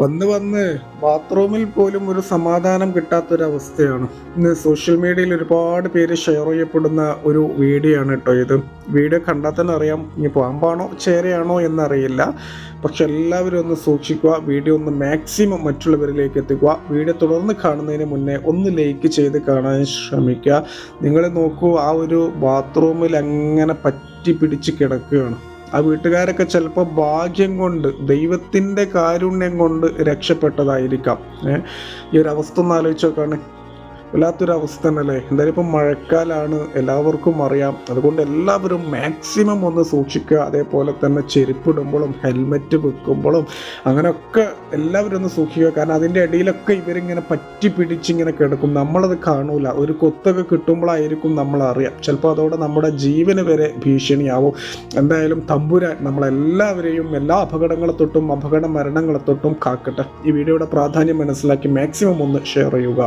വന്ന് വന്ന് ബാത്റൂമിൽ പോലും ഒരു സമാധാനം കിട്ടാത്തൊരവസ്ഥയാണ്. ഇന്ന് സോഷ്യൽ മീഡിയയിൽ ഒരുപാട് പേര് ഷെയർ ചെയ്യപ്പെടുന്ന ഒരു വീഡിയോ ആണ് കേട്ടോ ഇത്. വീഡിയോ കണ്ടാൽ തന്നെ അറിയാം ഇനി പാമ്പാണോ ചേരയാണോ എന്നറിയില്ല. പക്ഷെ എല്ലാവരും ഒന്ന് സൂക്ഷിക്കുക വീഡിയോ ഒന്ന് മാക്സിമം മറ്റുള്ളവരിലേക്ക് എത്തിക്കുക. വീഡിയോ തുടർന്ന് കാണുന്നതിന് മുന്നേ ഒന്ന് ലൈക്ക് ചെയ്ത് കാണാൻ ശ്രമിക്കുക. നിങ്ങൾ നോക്കൂ ആ ഒരു ബാത്റൂമിൽ അങ്ങനെ പറ്റി പിടിച്ച് കിടക്കുകയാണ്. ആ വീട്ടുകാരൊക്കെ ചിലപ്പോൾ ഭാഗ്യം കൊണ്ട് ദൈവത്തിന്റെ കാരുണ്യം കൊണ്ട് രക്ഷപ്പെട്ടതായിരിക്കാം. ഈ ഒരു അവസ്ഥ ഒന്ന് ആലോചിച്ച് നോക്കാണ്. വല്ലാത്തൊരു അവസ്ഥ തന്നെയല്ലേ? എന്തായാലും ഇപ്പം മഴക്കാലാണ് എല്ലാവർക്കും അറിയാം. അതുകൊണ്ട് എല്ലാവരും മാക്സിമം ഒന്ന് സൂക്ഷിക്കുക. അതേപോലെ തന്നെ ചെരുപ്പിടുമ്പോഴും ഹെൽമെറ്റ് വെക്കുമ്പോഴും അങ്ങനെയൊക്കെ എല്ലാവരും ഒന്ന് സൂക്ഷിക്കുക. കാരണം അതിന്റെ ഇടയിലൊക്കെ ഇവരിങ്ങനെ പറ്റി പിടിച്ചിങ്ങനെ കിടക്കും. നമ്മളത് കാണൂല. ഒരു കൊത്തൊക്കെ കിട്ടുമ്പോഴായിരിക്കും നമ്മൾ അറിയാം ചിലപ്പോൾ അതോടെ നമ്മുടെ ജീവന് വരെ ഭീഷണിയാവും. എന്തായാലും തമ്പുരാൻ നമ്മളെല്ലാവരെയും എല്ലാ അപകടങ്ങളെ തൊട്ടും അപകട മരണങ്ങളെ തൊട്ടും കാക്കട്ടെ. ഈ വീഡിയോയുടെ പ്രാധാന്യം മനസ്സിലാക്കി മാക്സിമം ഒന്ന് ഷെയർ ചെയ്യുക.